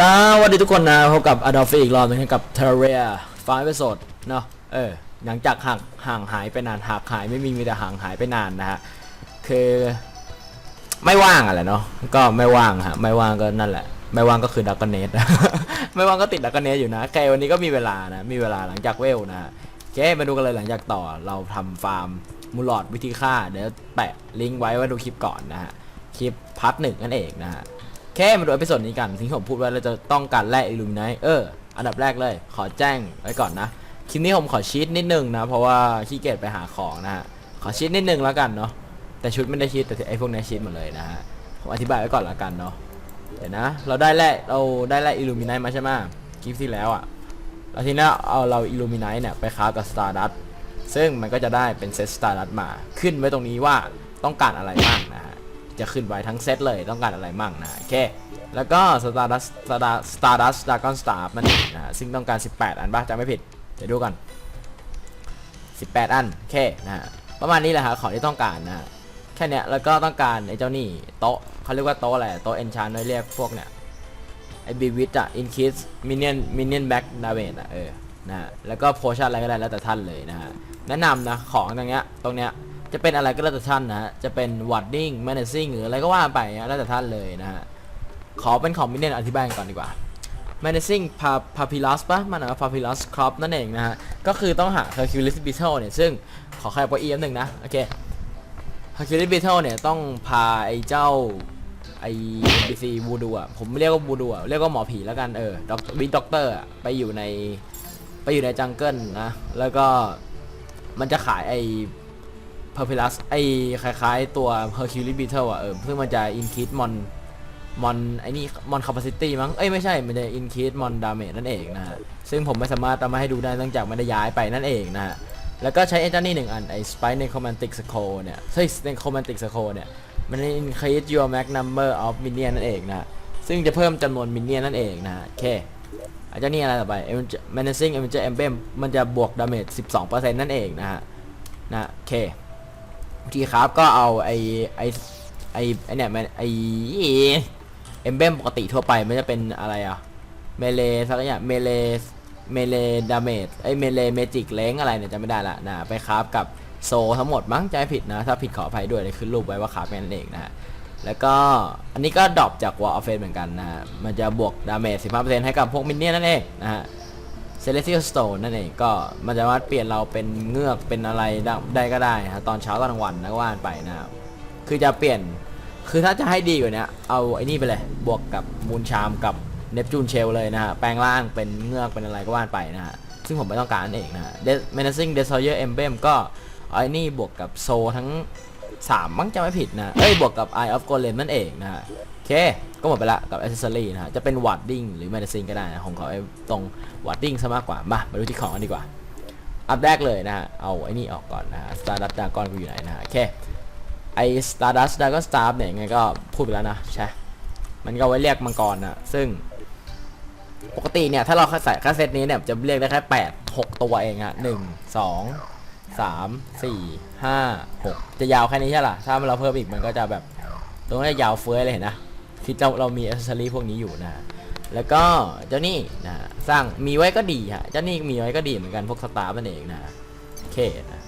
สวัสดีทุกคนนะพบกับอดอลฟีอีกรอบหนึงกับ Terraria ฟังเอพิโซดเนาะเออหลังจากห่างห่างหายไปนานหากหายไม่มีมีแต่ห่างหายไปนานนะฮะคือไม่ว่างอะไรเนาะก็ไม่ว่างฮะไม่ว่างก็นั่นแหละ ไม่ว่างก็คือดักกเนสไม่ว่างก็ติดดักกเนสอยู่นะแค่วันนี้ก็มีเวลานะมีเวลาหลังจากเวลนะฮะโอเคมาดูกันเลยหลังจากต่อเราทำฟาร์มมูลอดวิธีฆ่าเดี๋ยวแปะลิงก์ไว้ว่าดูคลิปก่อนนะฮะคลิปพาร์ทหนึ่งนั่นเองนะฮะ แค่มาดูเอพิโซดนี้กันที่ผมพูดไว้เราจะต้องการแร่อิลูมิไนเอออันดับแรกเลย ขอแจ้งไว้ก่อนนะคลิปนี้ผมขอชีตนิดนึงนะ เพราะว่าขี้เกียจไปหาของนะฮะขอชีตนิดนึงแล้วกันเนาะแต่ชุดไม่ได้ชีตแต่ไอพวกนี้ชีตหมดเลยนะฮะผมอธิบายไว้ก่อนแล้วกันเนาะเดี๋ยวนะ เราได้แร่เราได้แร่อิลูมิไนมาใช่ไหมคลิปที่แล้วอะแล้วทีนี้เอาเราอิลูมิไนเนี่ยไปค้ากับสตาร์ดัตซึ่งมันก็จะได้เป็นเซตสตาร์ดัตมาขึ้นไว้ตรงนี้ว่าต้องการอะไรบ้างนะฮะ จะขึ้นไว้ทั้งเซตเลยต้องการอะไรมั่งนะโอเค แล้วก็ Stardust Stardust Stardust Dragon Star มันเองนะฮะซึ่งต้องการ 18 อันบ้าจำไม่ผิดเดี๋ยวดูกัน 18 อันโอเคนะฮะประมาณนี้แหละฮะของที่ต้องการนะแค่เนี้ยแล้วก็ต้องการไอ้เจ้านี่โต๊ะเขาเรียกว่าโต๊ะอะไรโต๊ะ enchant ไว้เรียกพวกเนี้ยไอ้บีวิทอะ increase minion minion back damage อะเออนะแล้วก็ potion อะไรก็ได้แล้วแต่ท่านเลยนะฮะแนะนำนะของตรงเนี้ยตรงเนี้ย จะเป็นอะไรก็แล้วแต่ท่านนะฮะจะเป็น warding menacing หรืออะไรก็ว่าไปนะแล้วแต่ท่านเลยนะฮะขอเป็นของมินเนนอธิบายก่อนดีกว่า menacing pa- papyrus ปะมันอะ papyrus crop นั่นเองนะฮะ ก็คือต้องหา hercules beetle เนี่ย ซึ่งขอใครไปอีกหนึ่งนะ โอเค hercules beetle เนี่ย ต้องพาไอ้เจ้า ไอ้ NPC วูดูอะ ผมไม่เรียกว่าวูดูอะ เรียกว่าหมอผีแล้วกัน เออด็อกวินด็อกเตอร์อะ ไปอยู่ใน ไปอยู่ในจังเกิลนะ แล้วก็มันจะขายไอ้ p e r p i l u s ไอ้คล้ายๆตัว Hercules Beetle อะเออซึ่งมันจะ increase mon mon ไอ้นี่ mon capacity มั้ง เอ้ยไม่ใช่ มันจะ increase mon damage นั่นเองนะฮะ ซึ่งผมไม่สามารถเอามาให้ดูได้เนื่องจากไม่ได้ย้ายไปนั่นเองนะฮะ แล้วก็ใช้ไอ้เจ้านี่หนึ่งอัน ไอ้ Spike Necromantic Scroll เนี่ยเฮ้ย Necromantic Scroll เนี่ย มัน increase your max number of minion นั่นเองนะซึ่งจะเพิ่มจำนวน minion นั่นเองนะฮะโอเคอ้เจ้านี่อะไรต่อไป Menacing Avenger Emblem มันจะบวก damage 12%นั่นเองนะฮะนะโอเค วิธีครับก็เอาไอไอไอไอเนี่ยมันไอเอมเบมปกติทั่วไปมันจะเป็นอะไรอะเมเลสักอย่างเมเลเมเลดาเมจไอเมเลเมจิกเล้งอะไรเนี่ยจะไม่ได้ละนะไปคราฟกับโซทั้งหมดมั้งใจผิดนะ ถ้าผิดขออภัยด้วยเลยขึ้นรูปไว้ว่าคราฟแค่นั้นเองนะฮะแล้วก็อันนี้ก็ดรอปจากวอลออฟเฟนเหมือนกันนะฮะมันจะบวกดาเมจ 15%ให้กับพวกมินเนี่ยนนั่นเองนะฮะ Celestial Stone นั่นเองก็มันจะสามาเปลี่ยนเราเป็นเงือกเป็นอะไรได้ก็ได้นะตอนเช้าตอนกลางวันนะก็ว่านไปนะครับคือจะเปลี่ยนคือถ้าจะให้ดีกว่านี้เอาไอ้นี่ไปเลยบวกกับมูนชามกับเนปจูนเชลเลยนะฮะแปลงร่างเป็นเงือกเป็นอะไรก็ว่านไปนะฮะซึ่งผมไม่ต้องการนั่นเองนะฮะ Death- Menacing Destroyer Emblem ก็เอาไอ้นี่บวกกับโซทั้ง 3 มั้งจะไม่ผิดนะเอ้ยบวกกับ Eye of Golem นั่นเองนะฮะ เค ก็หมดไปละกับ accessory นะฮะ จะเป็น warding หรือ medicine ก็ได้นะผมขอไอ้ตรง warding ซะมากกว่า มามาดูที่ของกันดีกว่า อันแรกเลยนะฮะ เอาไอ้นี่ออกก่อนนะฮะ Stardust Dragon กูอยู่ไหนนะฮะ โอเค ไอ้ Stardust Dragon Star เนี่ยยังไงก็พูดไปแล้วนะ ใช่ มันก็ไว้เรียกมังกรนะซึ่ง ปกติเนี่ย ถ้าเราใส่ค่เซตนี้เนี่ยจะเรียกได้แค่ 8 6 ตัวเองอะหนึ่งสองสามสี่ห้าหกจะยาวแค่นี้ใช่ล่ะถ้าเราเพิ่มอีกมันก็จะแบบตรงนี้ยาวเฟ้ยเลยเห็นนะ ที่เราเรามีอ c เซอรี่พวกนี้อยู่นะแล้วก็เจ้านี่นะสร้างมีไว้ก็ดีฮะเจ้านี่มีไว้ก็ดีเหมือนกันพวกสตาร์มันเองนะโอเคนะ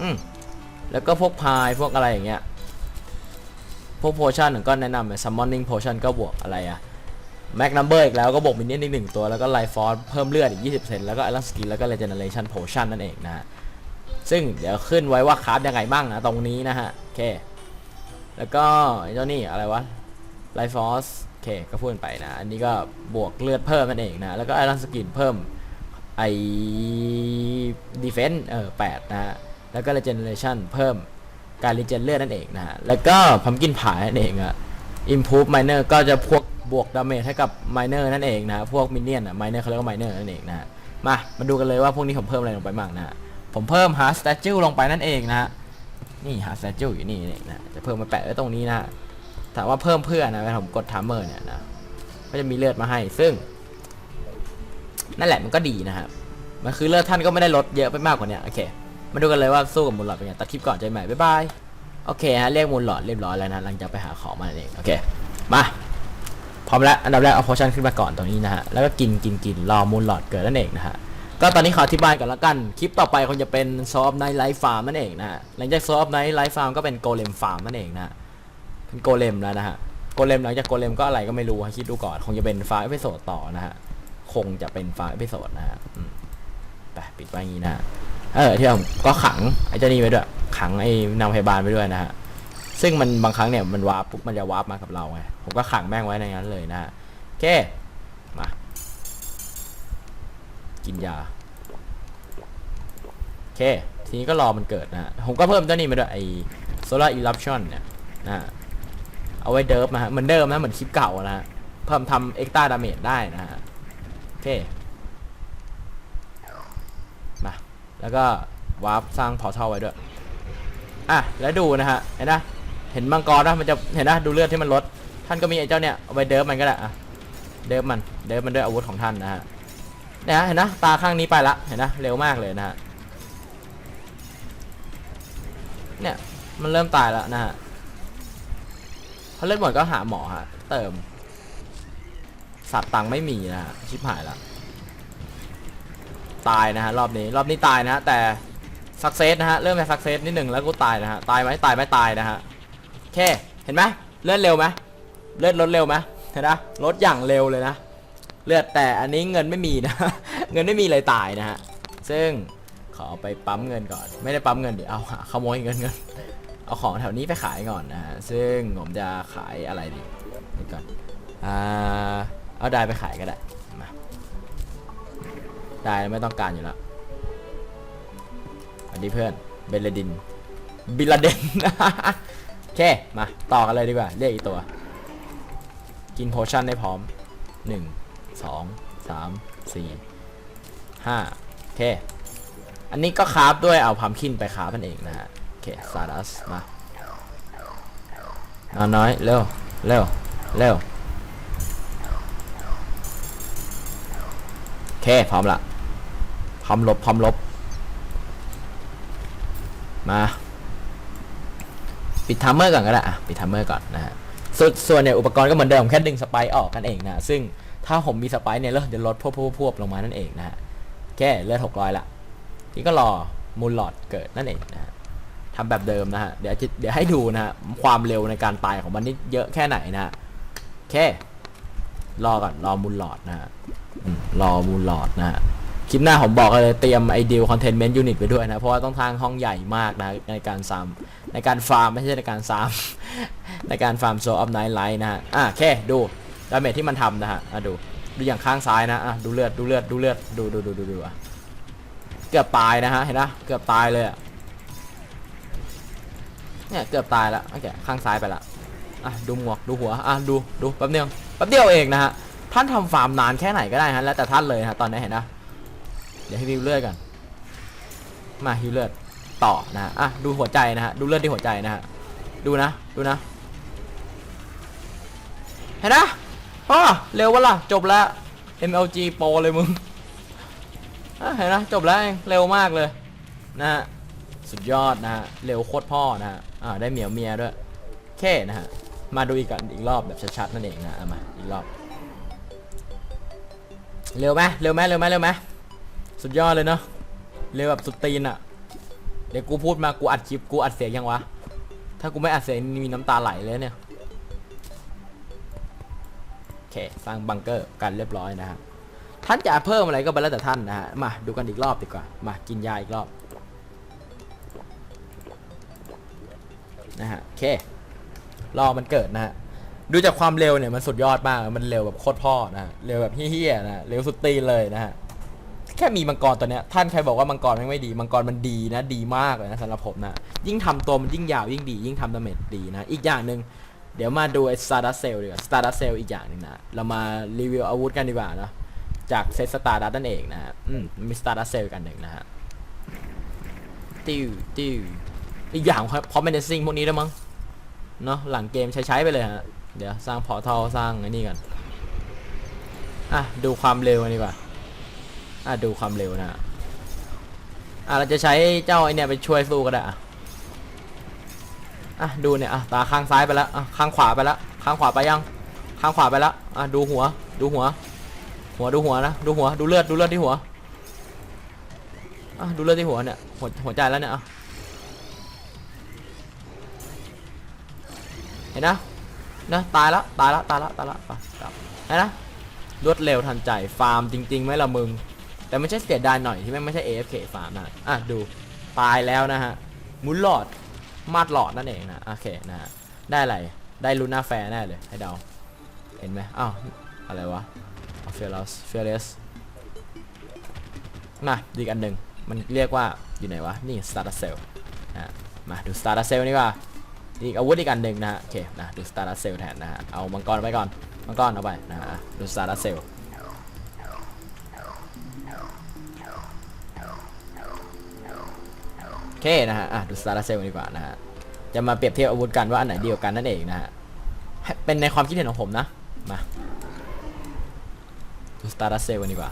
อืมแล้วก็พวกพายพวกอะไรอย่างเงี้ยพวกโพชั่นก็แนะนำเลยซัมมอนนิ่งโพชั่นก็บวกอะไรอะแม็กนัมเบอร์อีกแล้วก็บวกมินเนี่ยนอีกหนึ่งตัว แล้วก็ไลฟอร์เพิ่มเลือดอีก 20%แล้วก็ไอรอนสกิลแล้วก็เรเจเนเรชันโพชั่นนั่นเองนะฮะซึ่งเดี๋ยวขึ้นไว้ว่าคราฟยังไงบ้างนะตรงนี้นะฮะ โอเค แล้วก็เจ้านี่อะไรวะ ไลฟ์ฟอสโอเคก็พูดไปนะ อันนี้ก็บวกเลือดเพิ่มนั่นเองนะ แล้วก็ไอรอนสกินเพิ่มไอดีเฟนต์เออแปดนะแล้วก็ regeneration เพิ่มการรีเจนเลือดนั่นเองนะฮะ แล้วก็พัมกินผายนั่นเองอะ improve miner ก็จะพวกบวกดาเมจให้กับ miner นั่นเองนะ พวกมินเนี่ยนอะ miner เขาเรียกว่า miner นั่นเองนะ มา มาดูกันเลยว่าพวกนี้ผมเพิ่มอะไรลงไปบ้างนะ ผมเพิ่ม hard statue ลงไปนั่นเองนะ นี่หาสเจลอยู่นี่นี่นะ จะเพิ่มมาแปะไว้ตรงนี้นะ ถามว่าเพิ่มเพื่อนนะเวลาผมกดทัมเมอร์เนี่ยนะก็จะมีเลือดมาให้ ซึ่ง นั่นแหละมันก็ดีนะครับมันคือเลือดท่านก็ไม่ได้ลดเยอะไปมากกว่านี้โอเค มาดูกันเลยว่าสู้กับมูลหลอดเป็นไงตัดคลิปก่อนใจใหม่บ๊ายบายโอเคฮะเรียกมูลหลอดเรียบร้อยแล้วนะหลังจากไปหาของมาเองโอเคมาพร้อมแล้วอันดับแรกเอาพอชั่นขึ้นมาก่อนตรงนี้นะฮะแล้วก็กินกินกินรอมูลหลอดเกิดนั่นเองนะฮะก็ตอนนี้ขออธิบายก่อนละกันคลิปต่อไปคงจะเป็นซอฟไนท์ไลฟ์ฟาร์มนั่นเองนะหลังจากซอฟไนท์ไลฟ์ฟาร์มก็เป็นโกเลมฟาร์มนั่นเองนะ โกเลมแล้วนะฮะ โกเลมหลังจากโกเลมก็อะไรก็ไม่รู้คิดดูก่อน คงจะเป็นฟ้าเอพิโซดต่อนะฮะ คงจะเป็นฟ้าเอพิโซดนะฮะไปปิดไว้อย่างนี้นะเออที่ผมก็ขังไอ้เจ้านี่ไว้ด้วย ขังไอ้นางพยาบาลไว้ด้วยนะฮะ ซึ่งมันบางครั้งเนี่ยมันวาร์ปปุ๊บมันจะวาร์ปมากับเราไง ผมก็ขังแม่งไว้ในนั้นเลยนะฮะโอเค มา กินยาโอเค ทีนี้ก็รอมันเกิดนะฮะผมก็เพิ่มเจ้านี้มาด้วยไอ้ solar eruption เนี่ยนะ เอาไว้เดิร์ฟนะฮะเหมือนเดิมนะเหมือนคลิปเก่านะฮะเพิ่มทำ extra damage ได้นะฮะโอเคมาแล้วก็วาร์ปสร้างพอร์ทัลไว้ด้วยอะแล้วดูนะฮะเห็นนะเห็นมังกรนะมันจะเห็นนะดูเลือดที่มันลดท่านก็มีไอ้เจ้าเนี่ยเอาไว้เดิร์ฟมันก็ได้อะเดิร์ฟมันเดิร์ฟมันด้วยอาวุธของท่านนะฮะเนี่ยเห็นนะตาข้างนี้ไปละเห็นนะเร็วมากเลยนะฮะเนี่ยมันเริ่มตายแล้วนะฮะ พอเล่นหมดก็หาหมอฮะ เติมสัตว์ตังไม่มีนะฮะชิบหายละตายนะฮะรอบนี้รอบนี้ตายนะฮะแต่สักเซสนะฮะเริ่มจากสักเซสนิดหนึ่งแล้วก็ตายนะฮะตายไหมตายไหมตายนะฮะโอเคเห็นไหมเลือดเร็วไหมเลือดลดเร็วไหมเห็นนะลดอย่างเร็วเลยนะเลือดแต่อันนี้เงินไม่มีนะ เงินไม่มีเลยตายนะฮะซึ่งขอไปปั๊มเงินก่อน ไม่ได้ปั๊มเงินเดี๋ยวเอาขโมยเงินเงิน เอาของแถวนี้ไปขายก่อนนะฮะ ซึ่งผมจะขายอะไรดีเดี๋ยวก่อน อ่า เอาได้ไปขายก็ได้มาได้ไม่ต้องการอยู่แล้ว อันนี้เพื่อน เบลดิน บิลาเดนโอเค มาต่อกันเลยดีกว่า เรียกอีกตัว กินโพชั่นได้พร้อม1 2 3 4 5โอเค อันนี้ก็คราฟด้วยเอาพัมคินไปคราฟมันเองนะฮะ เคซาดัสมาน้อยน้อย เร็ว เร็ว เร็วโอเค พร้อมละพร้อมลบพร้อมลบ มา ปิดทัมเมอร์ก่อนก็ได้อะปิดทัมเมอร์ก่อนนะฮะส่วนส่วนเนี่ยอุปกรณ์ก็เหมือนเดิมแค่ดึงสไปค์ออกกันเองนะ ซึ่งถ้าผมมีสไปค์เนี่ยเลือดจะลดพวบพวบพวบลงมานั่นเองนะฮะแค่เลือดหกร้อยละนี่ก็รอมูลหลอดเกิดนั่นเองนะ ทำแบบเดิมนะฮะ เดี๋ยวเดี๋ยวให้ดูนะฮะ ความเร็วในการตายของมันนี่เยอะแค่ไหนนะฮะแค่รอก่อนรอมูลหลอดนะฮะรอมูลหลอดนะฮะ คลิปหน้าผมบอกเลยเตรียมไอเดียคอนเทนเมนต์ยูนิตไปด้วยนะ เพราะว่าต้องทางห้องใหญ่มากนะในการซามในการฟาร์มไม่ใช่ในการซามในการฟาร์มโซออฟไนท์ไลท์นะฮะ อะแค่ดูดาเมจที่มันทำนะฮะอะดูดูอย่างข้างซ้ายนะอะดูเลือดดูเลือดดูเลือดดูดูดูดูดูอะเกือบตายนะฮะเห็นนะเกือบตายเลยอะ เนี่ยเกือบตายแล้วโอเคข้างซ้ายไปละอะดูหมวกดูหัวอะดูดูแป๊บเดียวแป๊บเดียวเองนะฮะท่านทำฟาร์มนานแค่ไหนก็ได้ฮะแล้วแต่ท่านเลยนะฮะตอนนี้เห็นนะเดี๋ยวให้ฮิวเลือดกันมาฮิวเลือดต่อนะฮะอะดูหัวใจนะฮะดูเลือดที่หัวใจนะฮะดูนะดูนะเห็นนะอ๋อเร็ววะล่ะจบแล้ว MLG โปรเลยมึงอะเห็นนะจบแล้วเองเร็วมากเลยนะฮะ สุดยอดนะฮะ เร็วโคตรพ่อนะฮะ อ่า ได้เหมียวเมียด้วยโอเคนะฮะ มาดูอีกกันอีกรอบแบบชัดๆนั่นเองนะเอามาอีกรอบ เร็วไหมเร็วไหมเร็วไหมเร็วไหมสุดยอดเลยเนาะ เร็วแบบสุดตีนอะเดี๋ยวกูพูดมากูอัดคลิปกูอัดเสียงยังวะ ถ้ากูไม่อัดเสียงมีน้ำตาไหลเลยเนี่ยโอเคสร้างบังเกอร์กันเรียบร้อยนะฮะท่านจะเพิ่มอะไรก็ไปแล้วแต่ท่านนะฮะ มาดูกันอีกรอบดีกว่า มากินยาอีกรอบ นะฮะโอเครอมันเกิดนะฮะดูจากความเร็วเนี่ยมันสุดยอดมาก มันเร็วแบบโคตรพ่อนะเร็วแบบเฮี้ยๆนะฮะเร็วสุดตีเลยนะฮะแค่มีมังกรตัวเนี้ยท่านใครบอกว่ามังกรม่งไม่ดีมังกรมันดีนะ ดีมากเลยนะสำหรับผมนะยิ่งทำตัวมันยิ่งยาวยิ่งดี ยิ่งทำดาเมจดีนะ อีกอย่างหนึ่งเดี๋ยวมาดูไอ้สตาร์ดัสเซลดีกว่าสตาร์ดัสเซลอีกอย่างหนึ่งนะ เรามารีวิวอาวุธกันดีกว่านะจากเซตสตาร์ดัสนั่นเองนะฮะอืมมีสตาร์ดัสเซลกันหนึ่งนะฮะติวติว อีกอย่างครับพอเป็นซิงพวกนี้แล้วมั้งเนาะหลังเกมใช้ใช้ไปเลยฮะเดี๋ยวสร้างพอทัลสร้างไอ้นี่กันอะดูความเร็วนดีกว่าอะดูความเร็วนะฮะอะเราจะใช้เจ้าไอเนี่ยไปช่วยสู้ก็ได้อะอะดูเนี่ยอะตาข้างซ้ายไปแล้วอะข้างขวาไปแล้วข้างขวาไปยังข้างขวาไปแล้วอะดูหัวดูหัว หัวดูหัวนะดูหัวดูเลือดดูเลือดที่หัวอะดูเลือดที่หัวเนี่ยหัวหัวใจแล้วเนี่ยอะ ห็นนะนะตายแล้วตายแล้วตายแล้วตายแล้วไปกลับเห็นนะรวดเร็วทันใจฟาร์มจริงๆไหมละมึง แต่ไม่ใช่เสียดายหน่อยที่แม่ไม่ใช่ AFK ฟาร์มนะอะดูตายแล้วนะฮะมุนหลอดมาดหลอดนั่นเองนะโอเคนะฮะได้อะไรได้ลูน่าแฟร์แน่เลยให้เดาเห็นไหมอ้าวอะไรวะเฟลสเฟลสมาดีกอันหนึ่งมันเรียกว่าอยู่ไหนวะ นี่สตาร์เซลนะมาดูสตาร์เซลนี่ว่า อีกอาวุธอีกอันหนึ่งนะฮะโอเคนะดูสตาร์ดเซลแทนนะฮะเอามังกรไปก่อนมังกรเอาไปนะฮะดูสตาร์ดเซลโอเคนะฮะอะดูสตาร์ดเซลดีกว่านะฮะจะมาเปรียบเทียบอาวุธกันว่าอันไหนดีกว่ากันนั่นเองนะฮะเป็นในความคิดเห็นของผมนะมาดูสตาร์ดเซลกันดีกว่า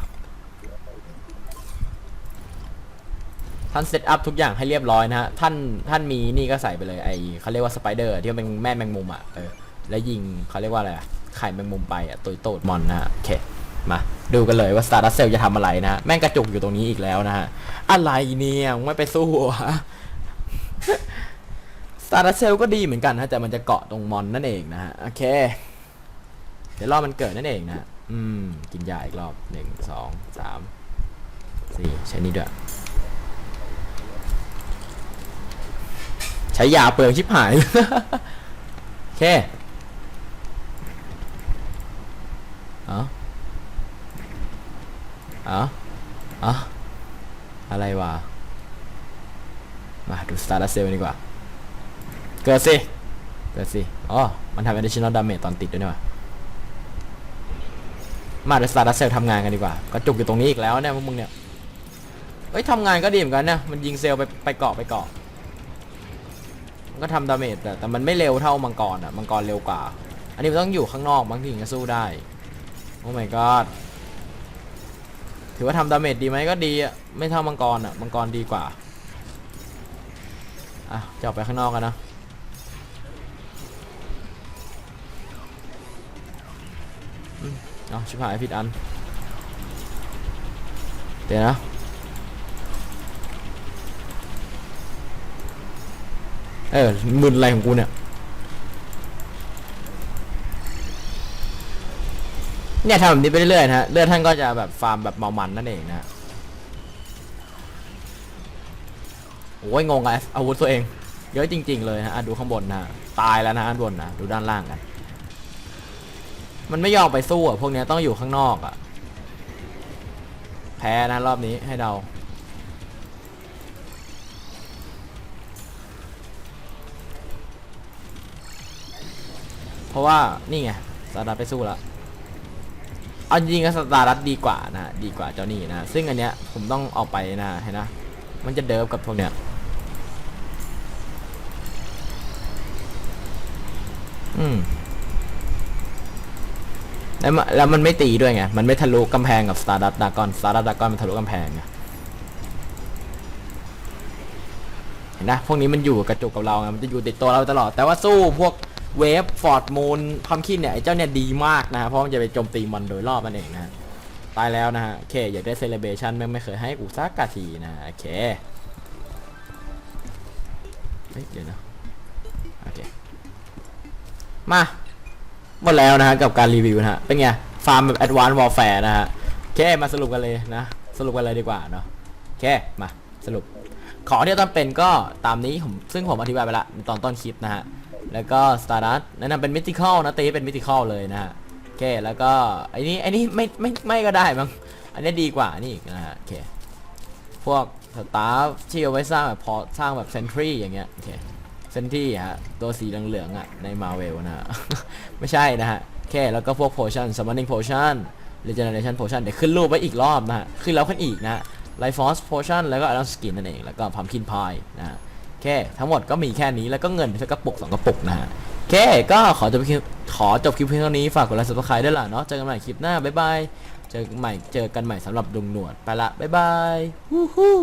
ท่านเซตอัพทุกอย่างให้เรียบร้อยนะฮะ ท่านท่านมีนี่ก็ใส่ไปเลยไอเขาเรียกว่าสไปเดอร์ที่มันเป็นแม่แมงมุมอะเออแล้วยิงเขาเรียกว่าอะไรอะไข่แมงมุมไปอะตุยโตดมอนนะฮะโอเคมาดูกันเลยว่าสตาร์เซลจะทำอะไรนะฮะแม่งกระจุกอยู่ตรงนี้อีกแล้วนะฮะอะไรเนี่ยไม่ไปสู้อะสตาร์เซลก็ดีเหมือนกันนะแต่มันจะเกาะตรงมอนนั่นเองนะฮะโอเค เดี๋ยวรอบมันเกิดนั่นเองนะอืมกินยาอีกรอบหนึ่งสองสามสี่ใช้นี่ด้วย ใช้ยาเปลืองชิบหาย โอเคเอาเอาเอาอะไรวะ มาดูสตาร์เซลดีกว่า เกิดสิ เกิดสิ อ๋อ มันทำ additional damage ตอนติดด้วยนี่หว่ามาเดสตาร์เซลทำงานกันดีกว่ากระจุกอยู่ตรงนี้อีกแล้วเนี่ยพวกมึงเนี่ย เอ้ยทำงานก็ดีเหมือนกันนะ มันยิงเซลล์ไปไปเกาะไปเกาะ ก็ทำดาเมจแต่แต่มันไม่เร็วเท่ามังกรอะมังกรเร็วกว่า อันนี้มันต้องอยู่ข้างนอกบางทีถึงจะสู้ได้ โอ้ my god ถือว่าทำดาเมจดีไหมก็ดีอะไม่เท่ามังกรอะมังกรดีกว่าอะจะออกไปข้างนอกกันนะเอาชิบหายผิดอันเดี๋ยวนะ เออมึนอะไรของกูเนี่ย เนี่ยทำแบบนี้ไปเรื่อยๆนะฮะเลือดท่านก็จะแบบฟาร์มแบบเมามันนั่นเองนะฮะโอ้ยงงอะอาวุธตัวเอง เยอะจริง ๆ เลยนะะดูข้างบนนะตายแล้วนะอันบนนะดูด้านล่างกัน มันไม่ยอมไปสู้อะพวกเนี้ยต้องอยู่ข้างนอกอะ แพ้นะรอบนี้ให้เดา เพราะว่านี่ไงสตาร์ดัตไปสู้แล้วเอาจริงๆก็สตาร์ดัตดีกว่านะดีกว่าเจ้านี่นะซึ่งอันเนี้ยผมต้องออกไปนะเห็นนะมันจะเดิฟกับพวกเนี้ยอืมแล้วมันแล้วมันไม่ตีด้วยไง มันไม่ทะลุกำแพงกับ Stardust Dragon Stardust Dragon มันทะลุกำแพงไงเห็นนะพวกนี้มันอยู่กระจุกกับเราไงมันจะอยู่ติดตัวเราตลอด แต่ว่าสู้พวก เวฟฟอร์ดมูนพัมคินเนี่ยไอ้เจ้าเนี่ยดีมากนะฮะเพราะมันจะไปโจมตีมันโดยรอบนั่นเองนะตายแล้วนะฮะโอเคอยากได้เซเลเบชันแม่งไม่เคยให้กูสักกะทีนะโอเคเฮ้ยเดี๋ยวนะโอเคมาหมดแล้วนะฮะกับการรีวิวนะฮะเป็นไงฟาร์มแบบ Advanced Warfare นะฮะโอเคมาสรุปกันเลยนะ สรุปกันเลยดีกว่าเนาะโอเคมาสรุปของที่ต้องเป็นก็ตามนี้ผมซึ่งผมอธิบายไปละตอนต้นคลิปนะฮะ แล้วก็ Stardust แนะนเป็น Mythical นะตีเป็น Mythical เลยนะฮะโอเคแล้วก็ไอ้นี้ไอ้นี้ไม่ไม่ไม่ก็ได้มั้งอันนี้ดีกว่านี่นะฮะโอเคพวกสตาร์ที่เอาไว้สร้างแบบพอสร้างแบบเซนทรีอย่างเงี้ยโอเคเซนที่ฮะตัวสีเหลืองๆอะในมาเวลนะฮะไม่ใช่นะฮะแค่แล้วก็พวกโพชั่น summoning potion regeneration potion เดี๋ยวขึ้นรูปไว้อีกรอบนะฮะขึ้นแล้วขึ้นอีกนะฮะ life force potion แล้วก็ iron skin นั่นเองแล้วก็ pumpkin pie นะฮะ แค่ทั้งหมดก็มีแค่นี้แล้วก็เงินสักกระปุกสองกระปุกนะฮะแค่ก็ขอจบคลิปขอจบคลิปเพียงเท่านี้ฝากกดไลค์ซับสไคร้ด้วยล่ะเนาะเจอกันใหม่คลิปหน้าบ๊ายบายเจอกันใหม่เจอกันใหม่สำหรับดุงหนวดไปละบ๊ายบายวู้ฮู้